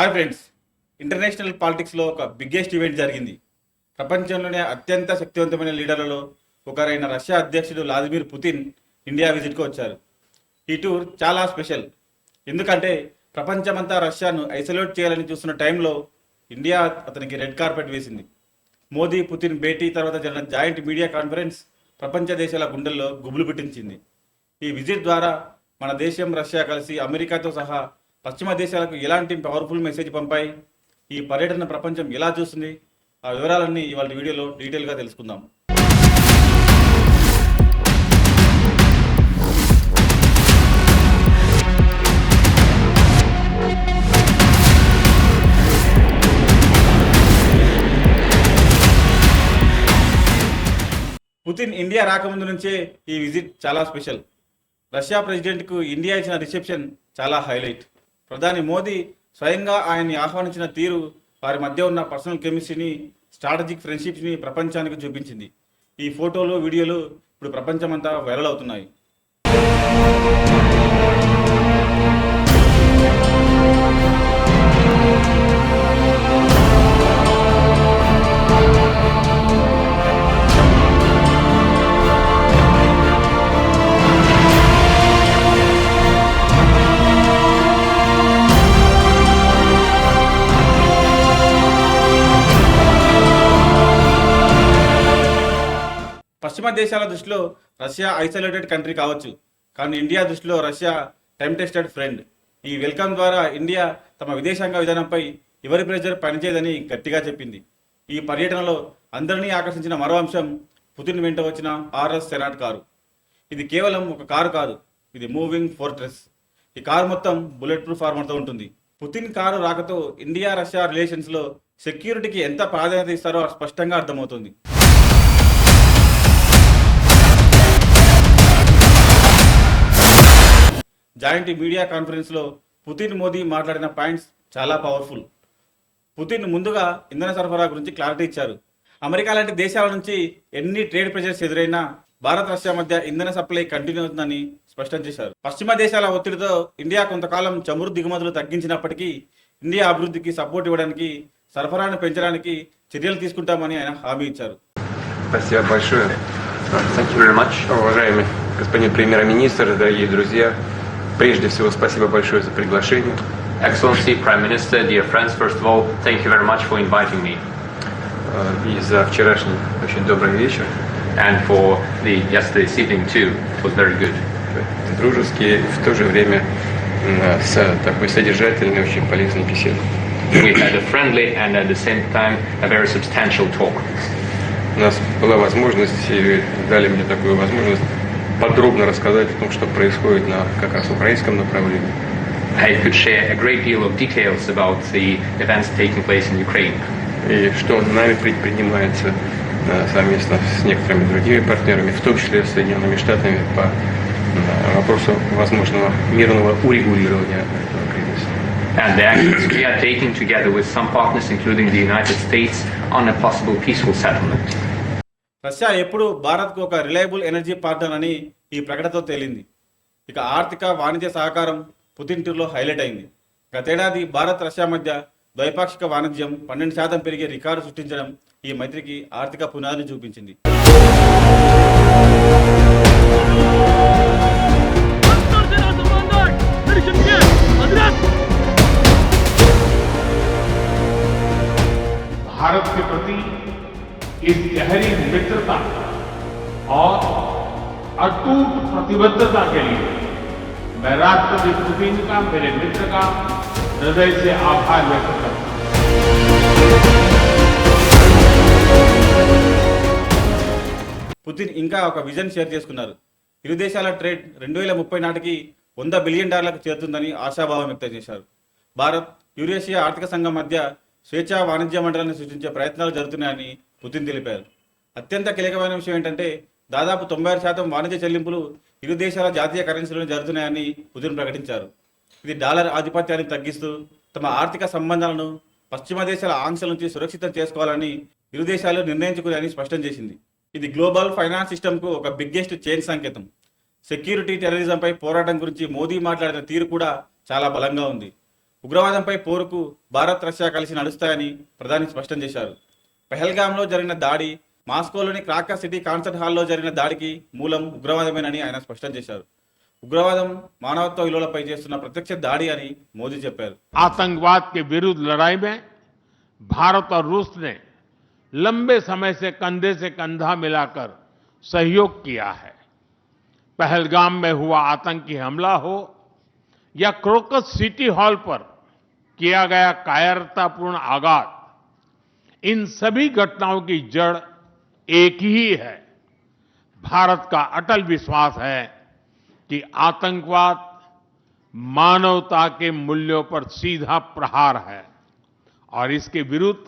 Hi friends international పాలిటిక్స్లో ఒక biggest event జరిగింది. ప్రపంచంలోనే అత్యంత శక్తివంతమైన లీడర్లలో ఒకరైన రష్యా అధ్యక్షుడు వ్లాదిమిర్ పుతిన్ ఇండియా విజిట్కి వచ్చారు. ఈ టూర్ చాలా స్పెషల్ ఎందుకంటే ప్రపంచమంతా రష్యాను ఐసోలేట్ చేయాలని చూస్తున్న టైంలో ఇండియా అతనికి రెడ్ కార్పెట్ వేసింది. మోదీ పుతిన్ భేటీ తర్వాత జరిగిన జాయింట్ మీడియా కాన్ఫరెన్స్ ప్రపంచ దేశాల గుండెల్లో గుబులు పుట్టించింది. ఈ విజిట్ ద్వారా మన దేశం రష్యా కలిసి అమెరికాతో సహా పశ్చిమ దేశాలకు ఎలాంటి పవర్ఫుల్ మెసేజ్ పంపాయి? ఈ పర్యటన ప్రపంచం ఎలా చూస్తుంది? ఆ వివరాలన్నీ ఇవాళ వీడియోలో డీటెయిల్గా తెలుసుకుందాం. పుతిన్ ఇండియా రాకముందు నుంచే ఈ విజిట్ చాలా స్పెషల్. రష్యా ప్రెసిడెంట్కు ఇండియా ఇచ్చిన రిసెప్షన్ చాలా హైలైట్. ప్రధాని మోదీ స్వయంగా ఆయన్ని ఆహ్వానించిన తీరు వారి మధ్య ఉన్న పర్సనల్ కెమిస్ట్రీని స్ట్రాటజిక్ ఫ్రెండ్షిప్ని ప్రపంచానికి చూపించింది. ఈ ఫోటోలు వీడియోలు ఇప్పుడు ప్రపంచమంతా వైరల్ అవుతున్నాయి. పశ్చిమ దేశాల దృష్టిలో రష్యా ఐసోలేటెడ్ కంట్రీ కావచ్చు. కానీ ఇండియా దృష్టిలో రష్యా టైం టెస్టెడ్ ఫ్రెండ్ ఈ వెల్కమ్ ద్వారా ఇండియా తమ విదేశాంగ విధానంపై ఎవరి ప్రెజర్ పనిచేయదని గట్టిగా చెప్పింది. ఈ పర్యటనలో అందరినీ ఆకర్షించిన మరో అంశం పుతిన్ వెంట వచ్చిన ఆర్ఎస్ సెనాట్ కారు. ఇది కేవలం ఒక కారు కాదు ఇది మూవింగ్ ఫోర్ట్రెస్ ఈ కారు మొత్తం బుల్లెట్ ప్రూఫ్ ఫార్మర్తో ఉంటుంది. పుతిన్ కారు రాకతో ఇండియా రష్యా రిలేషన్స్లో సెక్యూరిటీకి ఎంత ప్రాధాన్యత ఇస్తారో స్పష్టంగా అర్థమవుతుంది. జాయింట్ మీడియా కాన్ఫరెన్స్లో పుతిన్ మోదీ మాట్లాడిన పాయింట్స్ చాలా పవర్ఫుల్ పుతిన్ ముందుగా ఇంధన సరఫరా గురించి క్లారిటీ ఇచ్చారు అమెరికా లాంటి దేశాల నుంచి ఎన్ని ట్రేడ్ ప్రెషర్స్ ఎదురైనా భారత్ రష్యా మధ్య ఇంధన సప్లై కంటిన్యూ అవుతుందని స్పష్టం చేశారు పశ్చిమ దేశాల ఒత్తిడితో ఇండియా కొంతకాలం చమురు దిగుమతులు తగ్గించినప్పటికీ ఇండియా అభివృద్ధికి సపోర్ట్ ఇవ్వడానికి సరఫరాను పెంచడానికి చర్యలు తీసుకుంటామని ఆయన హామీ ఇచ్చారు Спасибо большое. Thank you very much. Уважаемый господин премьер-министр, дорогие друзья, Прежде всего спасибо большое за приглашение. Excellency, Prime Minister, dear friends, first of all, thank you very much for inviting me э, И за вчерашний очень добрый вечер. and for the yesterday's evening too. It was very good. Дружеский в то же время м, с такой содержательной, очень полезной беседой. We had a friendly and at the same time a very substantial talk. У нас была возможность, и дали мне такую возможность подробно рассказать о том, что происходит на как раз украинском направлении. I could share a great deal of details about the events taking place in Ukraine И что нами предпринимается э, совместно с некоторыми другими партнерами, в том числе с Соединенными Штатами, по э, вопросу возможного мирного урегулирования этого кризиса. and the actions we are taking together with some partners, including the United States, on a possible peaceful settlement. Russia ఎప్పుడు భారత్కు ఒక reliable energy partner అని ఈ ప్రకటనతో తేలింది. ఇక ఆర్థిక వాణిజ్య సహకారం పుతిన్ టూర్లో హైలైట్ అయింది. గతేడాది భారత్ రష్యా మధ్య ద్వైపాక్షిక వాణిజ్యం పన్నెండు శాతం పెరిగే రికార్డు సృష్టించడం ఈ మైత్రికి ఆర్థిక పునాదిని చూపించింది. मित्रता और अटूट प्रतिबद्धता के लिए मैं राष्ट्रपति पुतिन का मेरे मित्र का हृदय से आभार व्यक्त करता हूं పుతిన్ ఇంకా ఒక విజన్ షేర్ చేసుకున్నారు ఇరు దేశాల ట్రేడ్ రెండు వేల ముప్పై నాటికి వంద బిలియన్ డాలర్లకు చేరుతుందని ఆశాభావం వ్యక్తం చేశారు భారత్ యూరేషియా ఆర్థిక సంఘం మధ్య స్వేచ్ఛా వాణిజ్య మండలాన్ని సృష్టించే ప్రయత్నాలు జరుగుతున్నాయని పుతిన్ తెలిపారు అత్యంత కీలకమైన విషయం ఏంటంటే దాదాపు తొంభై ఆరు శాతం వాణిజ్య చెల్లింపులు ఇరు దేశాల జాతీయ కరెన్సీలోనే జరుగుతున్నాయని పుతిన్ ప్రకటించారు. ఇది డాలర్ ఆధిపత్యాన్ని తగ్గిస్తూ తమ ఆర్థిక సంబంధాలను పశ్చిమ దేశాల ఆంక్షల నుంచి సురక్షితం చేసుకోవాలని ఇరు దేశాలు నిర్ణయించుకున్నాయని స్పష్టం చేసింది. ఇది గ్లోబల్ ఫైనాన్స్ సిస్టమ్కు ఒక బిగ్గెస్ట్ చేంజ్ సంకేతం. సెక్యూరిటీ టెర్రరిజంపై పోరాటం గురించి మోదీ మాట్లాడిన తీరు కూడా చాలా బలంగా ఉంది. ఉగ్రవాదంపై పోరుకు భారత్ రష్యా కలిసి నడుస్తాయని ప్రధాని స్పష్టం చేశారు. పెహల్గాంలో జరిగిన దాడి మాస్కోలోని క్రాకా సిటీ కాన్సర్ట్ హాల్లో జరిగిన దాడికి మూలం ఉగ్రవాదమేనని ఆయన స్పష్టం చేశారు ఉగ్రవాదం మానవత్వ విలువలపై చేస్తున్న ప్రత్యక్ష దాడి అని మోదీ చెప్పారు आतंकवाद के विरुद्ध लड़ाई में भारत और रूस ने लंबे समय से कंधे से कंधा मिलाकर सहयोग किया है पहलगाम में हुआ आतंकी हमला हो या क्रोकस सिटी हॉल पर किया गया कायरतापूर्ण आघात इन सभी घटनाओं की जड़ एक ही है भारत का अटल विश्वास है कि आतंकवाद मानवता के मूल्यों पर सीधा प्रहार है और इसके विरुद्ध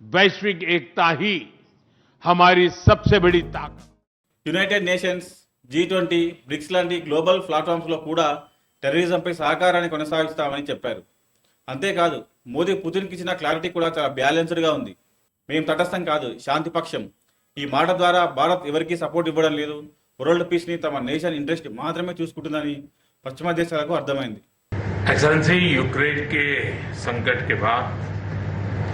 वैश्विक एकता ही हमारी सबसे बड़ी ताकत United Nations G twenty BRICS లాంటి గ్లోబల్ ప్లాట్ఫామ్స్లో కూడా టెర్రరిజంపై సహకారాన్ని కొనసాగిస్తామని చెప్పారు అంతేకాదు మోదీ పుతిన్కి ఇచ్చిన క్లారిటీ కూడా చాలా బ్యాలెన్స్డ్గా ఉంది మేము తటస్థం కాదు శాంతి పక్షం ఈ మాట ద్వారా భారత్ ఎవరికీ సపోర్ట్ ఇవ్వడం లేదు వరల్డ్ పీస్ని తమ నేషన్ ఇంట్రెస్ట్ మాత్రమే చూసుకుంటుందని పశ్చిమ దేశాలకు అర్థమైంది एक्सलेंसी यूक्रेन के संकट के बाद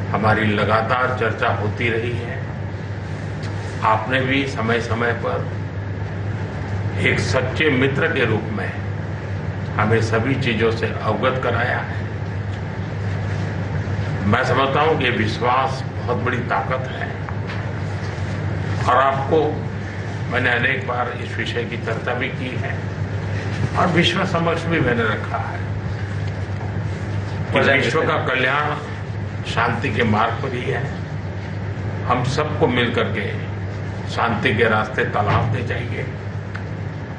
हमारी लगातार चर्चा होती रही है आपने भी समय समय पर एक सच्चे मित्र के रूप में हमें सभी चीजों से अवगत कराया है मैं समझता हूं कि ये विश्वास बहुत बड़ी ताकत है और आपको मैंने अनेक बार इस विषय की चर्चा भी की है। और विश्व समक्ष भी मैंने रखा है। कि विश्व का कल्याण शांति के मार्ग पर ही है। हम सबको मिलकर के शांति के रास्ते तलाशने चाहिए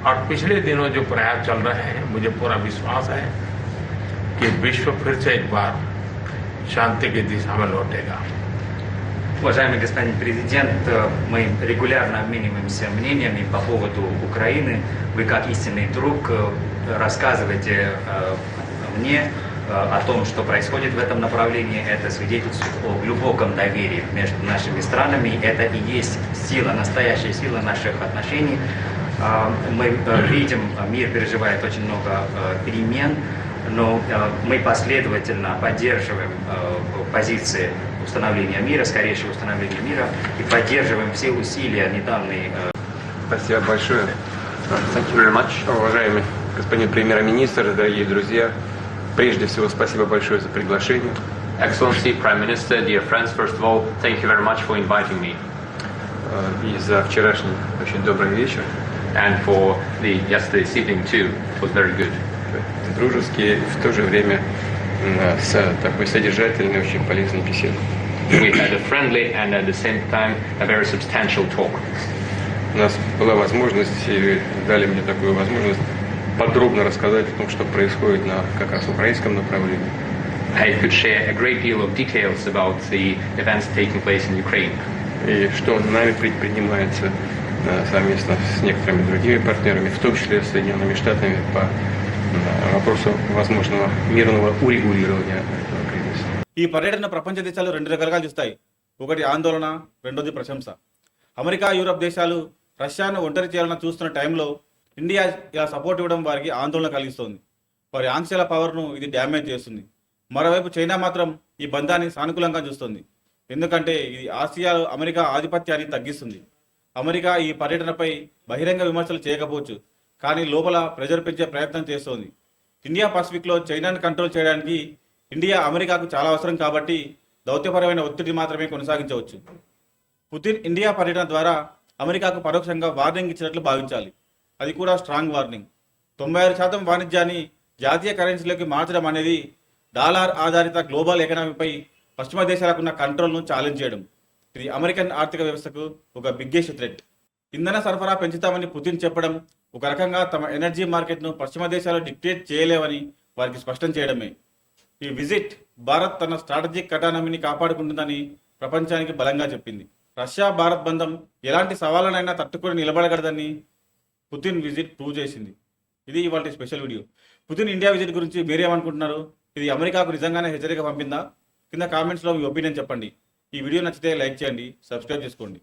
और पिछले दिनों जो प्रयास चल रहे हैं मुझे पूरा विश्वास है कि विश्व फिर से एक बार शांति की दिशा में लौटेगा। Уважаемый господин президент, э, мы регулярно обмениваемся мнениями по поводу Украины. Вы как истинный друг э, рассказываете э, мне о том, что происходит в этом направлении. Это свидетельствует о глубоком доверии между нашими странами. Это и есть сила, настоящая сила наших отношений. Мы видим, мир переживает очень много перемен, но мы последовательно поддерживаем позиции установления мира, скорейшего установления мира, и поддерживаем все усилия недавней э, Спасибо большое. Thank you very much. Уважаемый господин премьер-министр, дорогие друзья, прежде всего спасибо большое за приглашение. Excellency, Prime Minister, dear friends, first of all, thank you very much for inviting me э, И за вчерашний очень добрый вечер. and for the yesterday's evening too. It was very good. Дружеский, в то же время с такой содержательной, очень полезной беседой. We had a friendly and at the same time a very substantial talk. У нас была возможность, и дали мне такую возможность подробно рассказать о том, что происходит на как раз украинском направлении. I could share a great deal of details about the events taking place in Ukraine И что нами предпринимается э, совместно с некоторыми другими партнерами, в том числе с Соединенными Штатами, по вопросу возможного мирного урегулирования этого кризиса. ఈ పర్యటన ప్రపంచ దేశాలు రెండు రకాలుగా చూస్తాయి ఒకటి ఆందోళన రెండోది ప్రశంస అమెరికా యూరప్ దేశాలు రష్యాను ఒంటరి చేయాలని చూస్తున్న టైంలో ఇండియా ఇలా సపోర్ట్ ఇవ్వడం వారికి ఆందోళన కలిగిస్తోంది వారి ఆంక్షల పవర్ను ఇది డ్యామేజ్ చేస్తుంది మరోవైపు చైనా మాత్రం ఈ బంధాన్ని సానుకూలంగా చూస్తుంది ఎందుకంటే ఇది ఆసియాలో అమెరికా ఆధిపత్యాన్ని తగ్గిస్తుంది అమెరికా ఈ పర్యటనపై బహిరంగ విమర్శలు చేయకపోవచ్చు కానీ లోపల ప్రెజర్ పెంచే ప్రయత్నం చేస్తోంది. ఇండియా పసిఫిక్లో చైనాను కంట్రోల్ చేయడానికి ఇండియా అమెరికాకు చాలా అవసరం కాబట్టి దౌత్యపరమైన ఒత్తిడి మాత్రమే కొనసాగించవచ్చు. పుతిన్ ఇండియా పర్యటన ద్వారా అమెరికాకు పరోక్షంగా వార్నింగ్ ఇచ్చినట్లు భావించాలి. అది కూడా స్ట్రాంగ్ వార్నింగ్. తొంభై ఆరు శాతం వాణిజ్యాన్ని జాతీయ కరెన్సీలోకి మార్చడం అనేది డాలర్ ఆధారిత గ్లోబల్ ఎకనామీపై పశ్చిమ దేశాలకున్న కంట్రోల్ను ఛాలెంజ్ చేయడం. ఇది అమెరికన్ ఆర్థిక వ్యవస్థకు ఒక బిగ్గెస్ట్ థ్రెట్. ఇంధన సరఫరా పెంచుతామని పుతిన్ చెప్పడం ఒక రకంగా తమ ఎనర్జీ మార్కెట్ను పశ్చిమ దేశాలు డిక్టేట్ చేయలేవని వారికి స్పష్టం చేయడమే. ఈ విజిట్ భారత్ తన స్ట్రాటజిక్ కటానమీని కాపాడుకుంటుందని ప్రపంచానికి బలంగా చెప్పింది. రష్యా భారత్ బంధం ఎలాంటి సవాళ్ళనైనా తట్టుకొని నిలబడగలదని పుతిన్ విజిట్ ప్రూవ్ చేసింది. ఇది ఇవాళ special video. Putin India visit గురించి మీరేమనుకుంటున్నారు ఇది అమెరికాకు నిజంగానే హెచ్చరిక పంపిందా? కింద కామెంట్స్లో మీ ఒపీనియన్ చెప్పండి. ఈ వీడియో నచ్చితే లైక్ చేయండి సబ్స్క్రైబ్ చేసుకోండి.